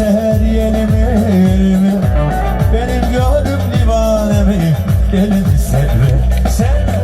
seher yelimi Benim gönlüm divanemi Gelin sevme sevme